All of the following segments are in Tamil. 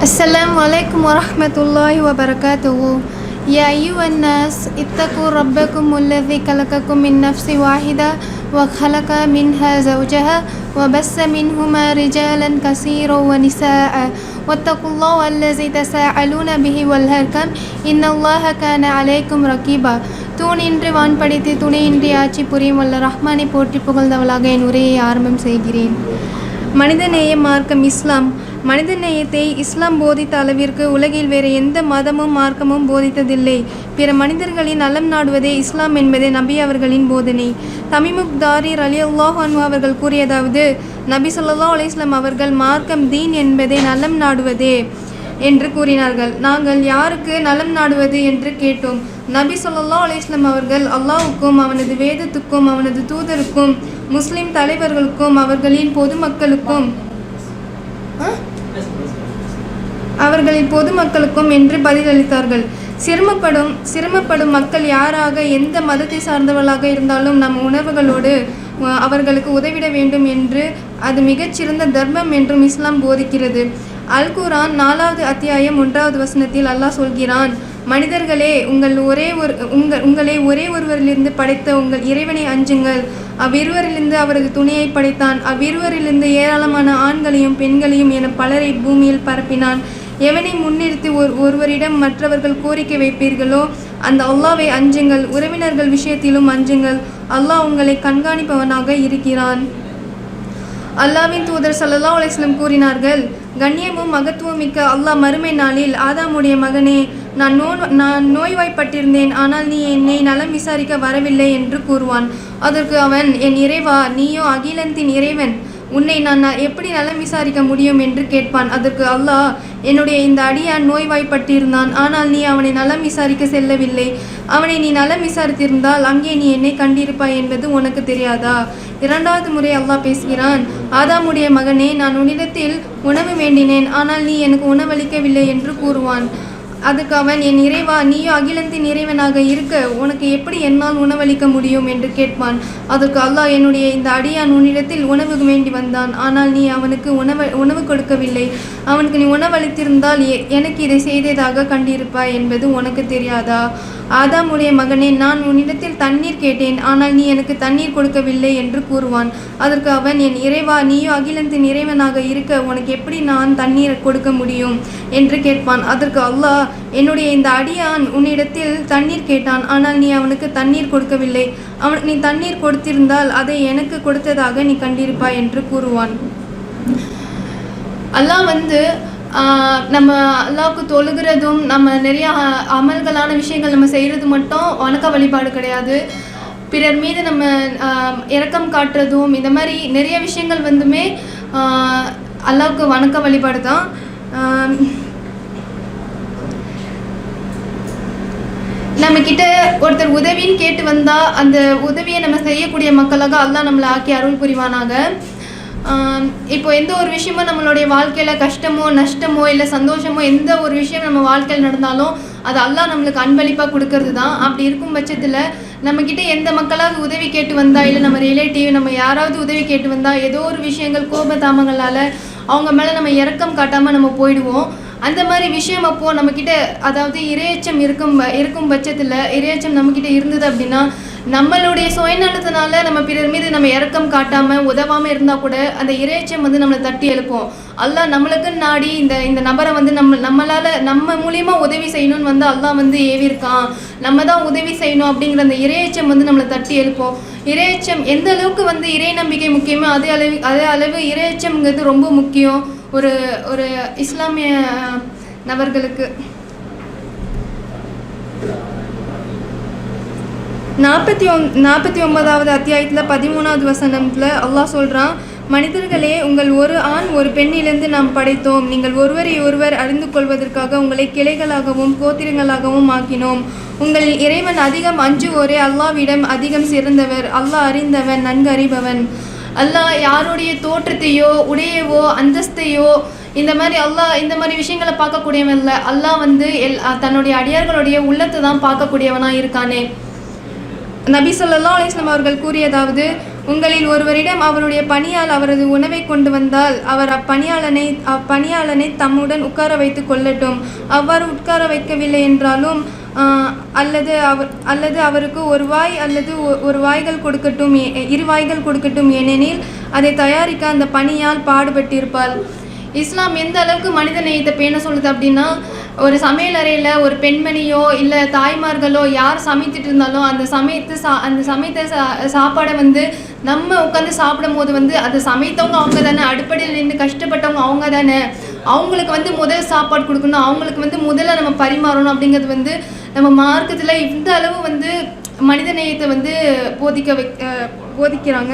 السلام عليكم ورحمة الله وبركاته يا أيها الناس اتقوا ربكم الذي خلقكم من نفس واحدة وخلق منها زوجها وبث منهما رجالا كثيرا ونساء واتقوا الله الذي تساءلون به والهركم إن الله كان عليكم رقيبا தூணின்றி வான் படைத்து துணையின்றி ஆட்சி புரியும் வல்ல ரஹ்மானை போற்றி புகழ்ந்தவளாக என் உரையை ஆரம்பம் செய்கிறேன் மனிதநேய மார்க்கம் இஸ்லாம் மனிதநேயத்தை இஸ்லாம் போதித்த அளவிற்கு உலகில் வேறு எந்த மதமும் மார்க்கமும் போதித்ததில்லை. பிற மனிதர்களின் நலம் நாடுவதே இஸ்லாம் என்பதே நபி அவர்களின் போதனை. தமிமுக் தாரிர் அலி அல்லாஹான் அவர்கள் கூறியதாவது நபி ஸல்லல்லாஹு அலிஸ்லாம் அவர்கள் மார்க்கம் தீன் என்பதை நலம் நாடுவதே என்று கூறினார்கள். நாங்கள் யாருக்கு நலம் நாடுவது என்று கேட்டோம். நபி சொல்லல்லா அலிஸ்லாம் அவர்கள் அல்லாவுக்கும் அவனது வேதத்துக்கும் அவனது தூதருக்கும் முஸ்லிம் தலைவர்களுக்கும் அவர்களின் பொதுமக்களுக்கும் அவர்களை பொதுமக்களுக்கும் என்று பதிலளித்தார்கள். சிரமப்படும் சிரமப்படும் மக்கள் யாராக எந்த மதத்தை சார்ந்தவர்களாக இருந்தாலும் நம் உணர்வுகளோடு அவர்களுக்கு உதவிட வேண்டும் என்று அது மிகச்சிறந்த தர்மம் என்றும் இஸ்லாம் போதிக்கிறது. அல் குரான் நாலாவது அத்தியாயம் ஒன்றாவது வசனத்தில் அல்லாஹ் சொல்கிறான் மனிதர்களே உங்கள் ஒரே ஒரு உங்கள் உங்களை ஒரே ஒருவரிலிருந்து படைத்த உங்கள் இறைவனை அஞ்சுங்கள். அவ்விருவரிலிருந்து அவரது துணையை படைத்தான். அவ்விருவரிலிருந்து ஏராளமான ஆண்களையும் பெண்களையும் என பலரை பூமியில் பரப்பினான். எவனை முன்னிறுத்தி ஒரு ஒருவரிடம் மற்றவர்கள் கோரிக்கை வைப்பீர்களோ அந்த அல்லாவை அஞ்சுங்கள் உறவினர்கள் விஷயத்திலும் அஞ்சுங்கள். அல்லாஹ் உங்களை கண்காணிப்பவனாக இருக்கிறான். அல்லாவின் தூதர் சல்லா அலிஸ்லம் கூறினார்கள் கண்ணியமும் மகத்துவம் மிக்க அல்லாஹ் மறுமை நாளில் ஆதாமுடைய மகனே நான் நோ நான் நோய்வாய்ப்பட்டிருந்தேன் ஆனால் நீ என்னை நலம் விசாரிக்க வரவில்லை என்று கூறுவான். அதற்கு அவன் என் இறைவா நீயோ அகிலந்தின் இறைவன் உன்னை நான் எப்படி நலம் விசாரிக்க முடியும்? என்று கேட்பான். அதற்கு அல்லாஹ் என்னுடைய இந்த அடியான் நோய்வாய்ப்பட்டிருந்தான். ஆனால் நீ அவனை நலம் விசாரிக்க செல்லவில்லை. அவனை நீ நலம் விசாரித்திருந்தால் அங்கே நீ என்னை கண்டிருப்பாய் என்பது உனக்கு தெரியாதா? இரண்டாவது முறை அல்லாஹ் பேசுகிறான் ஆதாமுடைய மகனே நான் உன்னிடத்தில் உணவு வேண்டினேன். ஆனால் நீ எனக்கு உணவளிக்கவில்லை என்று கூறுவான். அதுக்கு அவன் என் இறைவா நீயோ அகிலத்தின் இறைவனாக இருக்க உனக்கு எப்படி என்னால் உணவளிக்க முடியும் என்று கேட்பான். அதற்கு அல்லாஹ் என்னுடைய இந்த அடியான் உன்னிடத்தில் உணவு வேண்டி வந்தான். ஆனால் நீ அவனுக்கு உணவு உணவு கொடுக்கவில்லை. அவனுக்கு நீ உணவளித்திருந்தால் எனக்கு இதை செய்ததாக கண்டிருப்பாய் என்பது உனக்கு தெரியாதா? ஆதாமுடைய மகனே நான் உன்னிடத்தில் தண்ணீர் கேட்டேன். ஆனால் நீ எனக்கு தண்ணீர் கொடுக்கவில்லை என்று கூறுவான். அதற்கு அவன் என் இறைவா நீயோ அகிலத்தின் இறைவனாக இருக்க உனக்கு எப்படி நான் தண்ணீர் கொடுக்க முடியும்? என்று கேட்பான். அதற்கு அல்லாஹ் என்னுடைய இந்த அடியான் உன்னிடத்தில் தண்ணீர் கேட்டான். ஆனால் நீ அவனுக்கு தண்ணீர் கொடுக்கவில்லை. அவனுக்கு நீ தண்ணீர் கொடுத்திருந்தால் அதை எனக்கு கொடுத்ததாக நீ கண்டிருப்பாய் என்று கூறுவான். அல்லாஹ் வந்து நம்ம அல்லாவுக்கு தொழுகிறதும் நம்ம நிறைய அமல்களான விஷயங்கள் நம்ம செய்கிறது மட்டும் வணக்க வழிபாடு கிடையாது. பிறர் மீது நம்ம இறக்கம் இரக்கம் காட்டுறதும் இந்த மாதிரி நிறைய விஷயங்கள் வந்துமே அல்லாவுக்கு வணக்க வழிபாடு தான் நம்ம கிட்ட ஒருத்தர் உதவின்னு கேட்டு வந்தா அந்த உதவியை நம்ம செய்யக்கூடிய மக்களாக அல்லா நம்மளை ஆக்கி அருள் புரிவானாக. இப்போ எந்த ஒரு விஷயமும் நம்மளுடைய வாழ்க்கையில கஷ்டமோ நஷ்டமோ இல்லை சந்தோஷமோ எந்த ஒரு விஷயம் நம்ம வாழ்க்கையில் நடந்தாலும் அது அல்லாஹ் நம்மளுக்கு அன்பளிப்பா கொடுக்கறது தான் அப்படி இருக்கும் பட்சத்தில் நம்ம கிட்ட எந்த மக்களாவது உதவி கேட்டு வந்தா இல்லை நம்ம ரிலேட்டிவ் நம்ம யாராவது உதவி கேட்டு வந்தா ஏதோ ஒரு விஷயங்கள் கோபதாமங்களால அவங்க மேலே நம்ம இரக்கம் காட்டாம நம்ம போயிடுவோம். அந்த மாதிரி விஷயம் அப்போது நம்மக்கிட்ட அதாவது இரையச்சம் இருக்கும் இருக்கும் பட்சத்தில் இரையச்சம் நம்மக்கிட்ட இருந்தது அப்படின்னா நம்மளுடைய சுயநலத்தினால நம்ம பிறர் மீது நம்ம இறக்கம் காட்டாமல் உதவாமல் இருந்தால் கூட அந்த இரையச்சம் வந்து நம்மளை தட்டி எழுப்போம். அல்லாஹ் நம்மளுக்கு நாடி இந்த இந்த நபரை வந்து நம்ம நம்மளால நம்ம மூலியமாக உதவி செய்யணும்னு வந்து அல்லாஹ் வந்து ஏவிருக்கான். நம்ம தான் உதவி செய்யணும் அப்படிங்கிற அந்த இரையச்சம் வந்து நம்மளை தட்டி எழுப்போம். இரையச்சம் எந்த அளவுக்கு வந்து இறை நம்பிக்கை முக்கியமோ அதே அளவு அதே அளவு இரையச்சம்ங்கிறது ரொம்ப முக்கியம். ஒரு ஒரு இஸ்லாமிய நபர்களுக்கு நாற்பத்தி ஒன் நாற்பத்தி ஒன்பதாவது அத்தியாயத்தில் பதிமூணாவது வசனத்தில் அல்லாஹ் சொல்கிறான் மனிதர்களே உங்கள் ஒரு ஆண் ஒரு பெண்ணிலிருந்து நாம் படைத்தோம். நீங்கள் ஒருவரை ஒருவர் அறிந்து கொள்வதற்காக உங்களை கிளைகளாகவும் கோத்திரங்களாகவும் ஆக்கினோம். உங்கள் இறைவன் அதிகம் அஞ்சுவோரே. அல்லாவிடம் அதிகம் சிறந்தவர். அல்லாஹ் அறிந்தவன் நன்கு அறிபவன். அல்லாஹ் யாருடைய தோற்றத்தையோ உடையவோ அந்தஸ்தையோ இந்த மாதிரி அல்லாஹ் இந்த மாதிரி விஷயங்களை பார்க்கக்கூடியவன் இல்லை. அல்லாஹ் வந்து எல் தன்னுடைய அடியார்களுடைய உள்ளத்தை தான் பார்க்கக்கூடியவனாக இருக்கானே. நபி சொல்லல்லா அலிஸ்லாம் அவர்கள் கூறியதாவது உங்களில் ஒருவரிடம் அவருடைய பணியால் அவரது உணவை கொண்டு வந்தால் அவர் அப்பணியாளனை அப்பணியாளனை தம்முடன் உட்கார வைத்து கொள்ளட்டும். அவ்வாறு உட்கார வைக்கவில்லை என்றாலும் அல்லது அவர் அல்லது அவருக்கு ஒரு வாய் அல்லது ஒரு வாய்கள் கொடுக்கட்டும் இரு வாய்கள் கொடுக்கட்டும் ஏனெனில் அதை தயாரிக்க அந்த பணியால் பாடுபட்டிருப்பாள். இஸ்லாம் எந்த அளவுக்கு மனித நேயத்தை பேண சொல்லுது அப்படின்னா ஒரு சமையல் அறையில் ஒரு பெண்மணியோ இல்லை தாய்மார்களோ யார் சமைத்துட்டு இருந்தாலும் அந்த சமைத்து சா அந்த சமைத்த சா சாப்பாடை வந்து நம்ம உட்காந்து சாப்பிடும் போது வந்து அதை சமைத்தவங்க அவங்க தானே அடுப்படியில் நின்று கஷ்டப்பட்டவங்க அவங்க தானே அவங்களுக்கு வந்து முதல் சாப்பாடு கொடுக்கணும் அவங்களுக்கு வந்து முதல்ல நம்ம பரிமாறணும் அப்படிங்கிறது வந்து நம்ம மார்க்கத்தில் இந்த அளவு வந்து மனித நேயத்தை வந்து போதிக்க வை போதிக்கிறாங்க.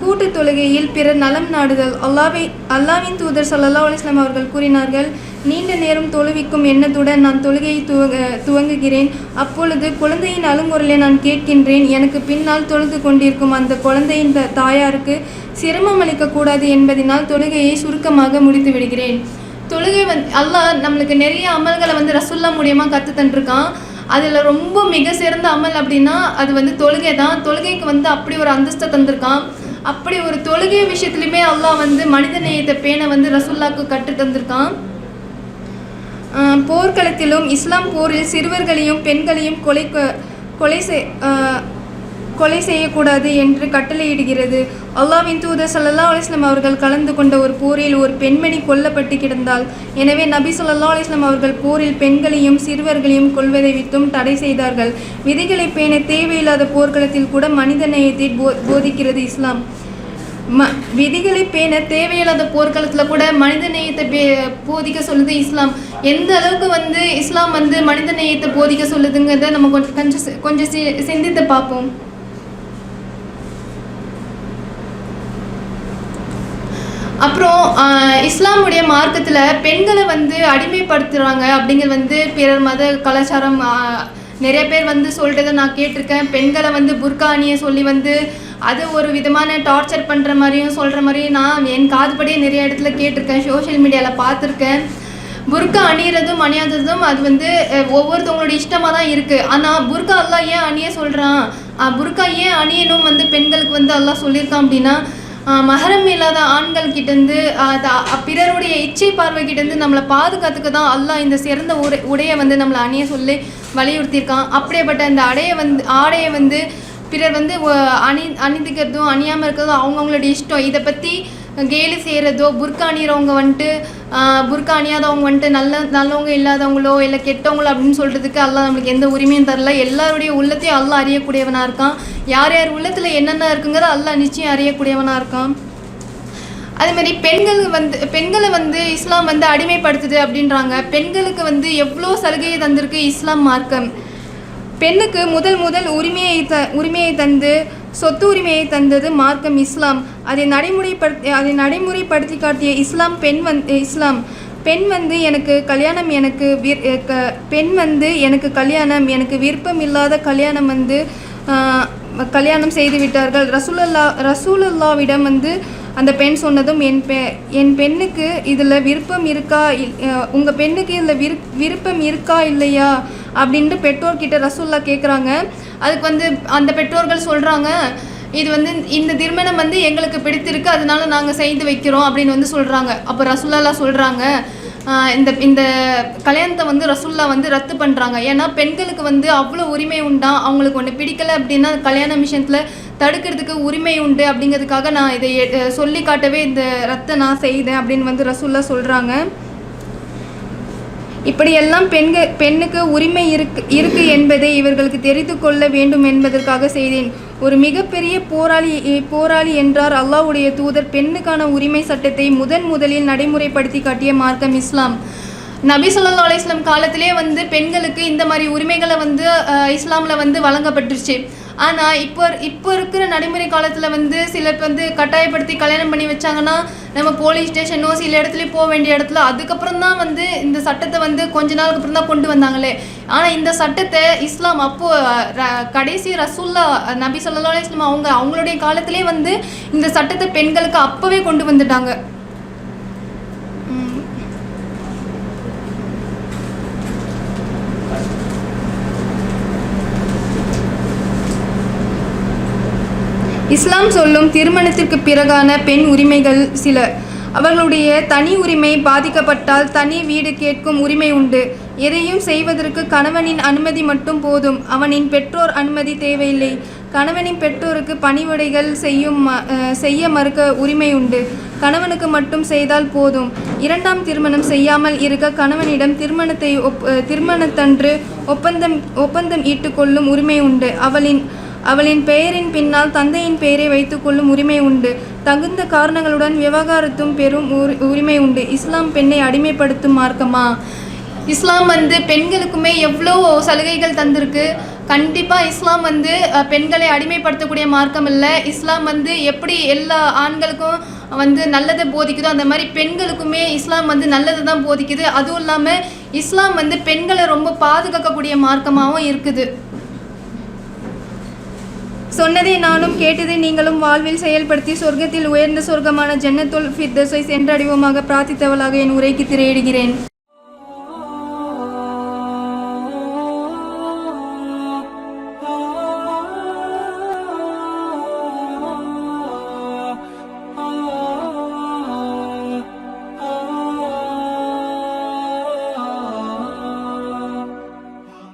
கூட்டு தொழுகையில் பிறர் நலம் நாடுதல். அல்லாவை அல்லாவின் தூதர் சல்லா அலிஸ்லாம் அவர்கள் கூறினார்கள் நீண்ட நேரம் தொழுவிக்கும் எண்ணத்துடன் நான் தொழுகையை துவங்க துவங்குகிறேன். அப்பொழுது குழந்தையின் அழுங்குரலை நான் கேட்கின்றேன். எனக்கு பின்னால் தொழுது கொண்டிருக்கும் அந்த குழந்தையின் த- தாயாருக்கு சிரமம் அளிக்கக்கூடாது என்பதினால் தொழுகையை சுருக்கமாக முடித்து விடுகிறேன் தொழுகை வந்து அல்லாஹ் நம்மளுக்கு நிறைய அமல்களை வந்து ரசுல்லா மூலியமா கற்று தந்துருக்கான். அதில் ரொம்ப மிக சிறந்த அமல் அப்படின்னா அது வந்து தொழுகை தான். தொழுகைக்கு வந்து அப்படி ஒரு அந்தஸ்தை தந்திருக்கான். அப்படி ஒரு தொழுகை விஷயத்துலையுமே அல்லாஹ் வந்து மனித நேயத்தை பேண வந்து ரசுல்லாக்கு கற்று தந்திருக்கான். போர்க்களத்திலும் இஸ்லாம் போரில் சிறுவர்களையும் பெண்களையும் கொலை கொலை செய் கொலை செய்யக்கூடாது என்று கட்டளையிடுகிறது. அல்லாஹ்வின் தூதர் சல்லா அலைஹி அவர்கள் கலந்து கொண்ட ஒரு போரில் ஒரு பெண்மணி கொல்லப்பட்டு கிடந்தால் எனவே நபி ஸல்லல்லாஹு அலிஸ்லாம் அவர்கள் போரில் பெண்களையும் சிறுவர்களையும் கொள்வதை வித்தும் தடை செய்தார்கள். விதிகளை பேண தேவையில்லாத போர்க்களத்தில் கூட மனித நேயத்தை போ போதிக்கிறது இஸ்லாம். ம விதிகளை பேண தேவையில்லாத போர்க்களத்தில் கூட மனித நேயத்தை பே போதிக்க சொல்லுது இஸ்லாம். எந்த அளவுக்கு வந்து இஸ்லாம் வந்து மனித நேயத்தை போதிக்க சொல்லுதுங்கிறத நம்ம கொஞ்சம் கொஞ்சம் கொஞ்சம் சி- சிந்தித்து பார்ப்போம். அப்புறம் இஸ்லாமுடைய மார்க்கத்தில் பெண்களை வந்து அடிமைப்படுத்துகிறாங்க அப்படிங்கிறது வந்து பிறர் மத கலாச்சாரம் நிறைய பேர் வந்து சொல்கிறத நான் கேட்டிருக்கேன். பெண்களை வந்து புர்கா அணிய சொல்லி வந்து அது ஒரு விதமான டார்ச்சர் பண்ணுற மாதிரியும் சொல்கிற மாதிரியும் நான் என் காதுபடியே நிறைய இடத்துல கேட்டிருக்கேன். சோஷியல் மீடியாவில் பார்த்துருக்கேன். புர்கா அணியறதும் அணியாததும் அது வந்து ஒவ்வொருத்தவங்களோட இஷ்டமாக தான் இருக்குது ஆனால் புர்கா எல்லாம் ஏன் அணிய சொல்கிறான் புர்கா ஏன் அணியணும் வந்து பெண்களுக்கு வந்து எல்லாம் சொல்லியிருக்கான் அப்படின்னா மகரம் இல்லாத ஆண்கள் கிட்டேருந்து பிறருடைய இச்சை பார்வை கிட்டேருந்து நம்மளை பாதுகாத்துக்க தான் அல்லாஹ் இந்த சிறந்த உடை உடையை வந்து நம்மளை அணிய சொல்லி வலியுறுத்தியிருக்கான். அப்படியேப்பட்ட அந்த அடையை வந்து ஆடையை வந்து பிறர் வந்து அணி அணிந்துக்கிறதும் அணியாமல் இருக்கிறதும் அவங்கவுங்களுடைய இஷ்டம். இதை பற்றி கேலி செய்கிறதோ புர்கா அணிகிறவங்க வந்துட்டு புர்கானியாதவங்க புர்கா அணியாதவங்க வந்துட்டு நல்ல நல்லவங்க இல்லாதவங்களோ இல்லை கெட்டவங்களோ அப்படின்னு சொல்கிறதுக்கு அல்லா நம்மளுக்கு எந்த உரிமையும் தரல. எல்லாருடைய உள்ளத்தையும் அல்லா அறியக்கூடியவனாக இருக்கான். யார் யார் உள்ளத்தில் என்னென்ன இருக்குங்கிறத எல்லாம் நிச்சயம் அறியக்கூடியவனாக இருக்கான். அதே மாதிரி பெண்கள் வந்து பெண்களை வந்து இஸ்லாம் வந்து அடிமைப்படுத்துது அப்படின்றாங்க. பெண்களுக்கு வந்து எவ்வளோ சலுகையை தந்திருக்கு இஸ்லாம் மார்க்கம். பெண்ணுக்கு முதல் முதல் உரிமையை த உரிமையை தந்து சொத்து உரிமையை தந்தது மார்க்கம் இஸ்லாம். அதை நடைமுறைப்படுத்தி அதை நடைமுறைப்படுத்தி காட்டிய இஸ்லாம் பெண் வந் இஸ்லாம். பெண் வந்து எனக்கு கல்யாணம் எனக்கு விர் க- பெண் வந்து எனக்கு கல்யாணம் எனக்கு விருப்பம் இல்லாத கல்யாணம் வந்து கல்யாணம் செய்து விட்டார்கள். ரசூலல்லா ரசூலல்லாவிடம் வந்து அந்த பெண் சொன்னதும் என் பெ என் பெண்ணுக்கு இதில் விருப்பம் இருக்கா உங்கள் பெண்ணுக்கு இதில் விரு விருப்பம் இருக்கா இல்லையா? அப்படின்ட்டு பெற்றோர்கிட்ட ரசூல்லா கேட்குறாங்க அதுக்கு வந்து அந்த பெற்றோர்கள் சொல்கிறாங்க இது வந்து இந்த திருமணம் வந்து எங்களுக்கு பிடித்திருக்கு அதனால நாங்கள் செய்து வைக்கிறோம் அப்படின்னு வந்து சொல்கிறாங்க அப்போ ரசூல்லா சொல்கிறாங்க இந்த இந்த கல்யாணத்தை வந்து ரசுல்லா வந்து ரத்து பண்ணுறாங்க ஏன்னா பெண்களுக்கு வந்து அவ்வளோ உரிமை உண்டா? அவங்களுக்கு ஒன்று பிடிக்கலை அப்படின்னா கல்யாண விஷயத்தில் தடுக்கிறதுக்கு உரிமை உண்டு அப்படிங்கிறதுக்காக நான் இதை சொல்லி காட்டவே இந்த ரத்தை நான் செய்தேன் அப்படின்னு வந்து ரசுல்லா சொல்கிறாங்க இப்படியெல்லாம் பெண்கள் பெண்ணுக்கு உரிமை இருக்கு இருக்கு என்பதை இவர்களுக்கு தெரிந்து கொள்ள வேண்டும் என்பதற்காக செய்தேன். ஒரு மிகப்பெரிய போராளி போராளி என்றார் அல்லாவுடைய தூதர். பெண்ணுக்கான உரிமை சட்டத்தை முதன் முதலில் நடைமுறைப்படுத்தி காட்டிய மார்க்கம் இஸ்லாம். நபி சொல்லா அலிஸ்லாம் காலத்திலே வந்து பெண்களுக்கு இந்த மாதிரி உரிமைகளை வந்து இஸ்லாமில் இஸ்லாம்ல வந்து வழங்கப்பட்டுருச்சு. ஆனால் இப்போ இப்போ இருக்கிற நடைமுறை காலத்தில் வந்து சிலர் வந்து கட்டாயப்படுத்தி கல்யாணம் பண்ணி வச்சாங்கன்னா நம்ம போலீஸ் ஸ்டேஷனோ சில இடத்துலையும் போக வேண்டிய இடத்துல அதுக்கப்புறம் தான் வந்து இந்த சட்டத்தை வந்து கொஞ்ச நாளுக்கு அப்புறம் தான் கொண்டு வந்தாங்களே. ஆனால் இந்த சட்டத்தை இஸ்லாம் அப்போ ர- கடைசி ரசூல்லா நபி ஸல்லல்லாஹு இஸ்லாம் அவங்க அவங்களுடைய காலத்திலே வந்து இந்த சட்டத்தை பெண்களுக்கு அப்போவே கொண்டு வந்துட்டாங்க ம். இஸ்லாம் சொல்லும் திருமணத்திற்கு பிறகான பெண் உரிமைகள் சில. அவர்களுடைய தனி உரிமை பாதிக்கப்பட்டால் தனி வீடு கேட்கும் உரிமை உண்டு. எதையும் செய்வதற்கு கணவனின் அனுமதி மட்டும் போதும். அவனின் பெற்றோர் அனுமதி தேவையில்லை. கணவனின் பெற்றோருக்கு பணிவிடைகள் செய்யும் ம- செய்ய மறுக்க உரிமை உண்டு. கணவனுக்கு மட்டும் செய்தால் போதும். இரண்டாம் திருமணம் செய்யாமல் இருக்க கணவனிடம் திருமணத்தை ஒப் திருமணத்தன்று ஒப்பந்தம் ஒப்பந்தம் ஈட்டுக்கொள்ளும் உரிமை உண்டு. அவளின் அவளின் பெயரின் பின்னால் தந்தையின் பெயரை வைத்துக்கொள்ளும் உரிமை உண்டு. தகுந்த காரணங்களுடன் விவகாரத்தும் பெரும் உரி- உரிமை உண்டு. இஸ்லாம் பெண்ணை அடிமைப்படுத்தும் மார்க்கமா? இஸ்லாம் வந்து பெண்களுக்குமே எவ்வளோ சலுகைகள் தந்திருக்கு? கண்டிப்பாக இஸ்லாம் வந்து பெண்களை அடிமைப்படுத்தக்கூடிய மார்க்கம் இல்லை. இஸ்லாம் வந்து எப்படி எல்லா ஆண்களுக்கும் வந்து நல்லதை போதிக்குதோ அந்த மாதிரி பெண்களுக்குமே இஸ்லாம் வந்து நல்லதை தான் போதிக்குது. அதுவும் இல்லாமல் இஸ்லாம் வந்து பெண்களை ரொம்ப பாதுகாக்கக்கூடிய மார்க்கமாகவும் இருக்குது. சொன்னதை நானும் கேட்டதை நீங்களும் வாழ்வில் செயல்படுத்தி சொர்க்கத்தில் உயர்ந்த சொர்க்கமான ஜன்னத்துல் ஃபிர்தஸை சென்றடைவோமாக பிரார்த்தித்தவளாக என் உரைக்கு திரையிடுகிறேன்.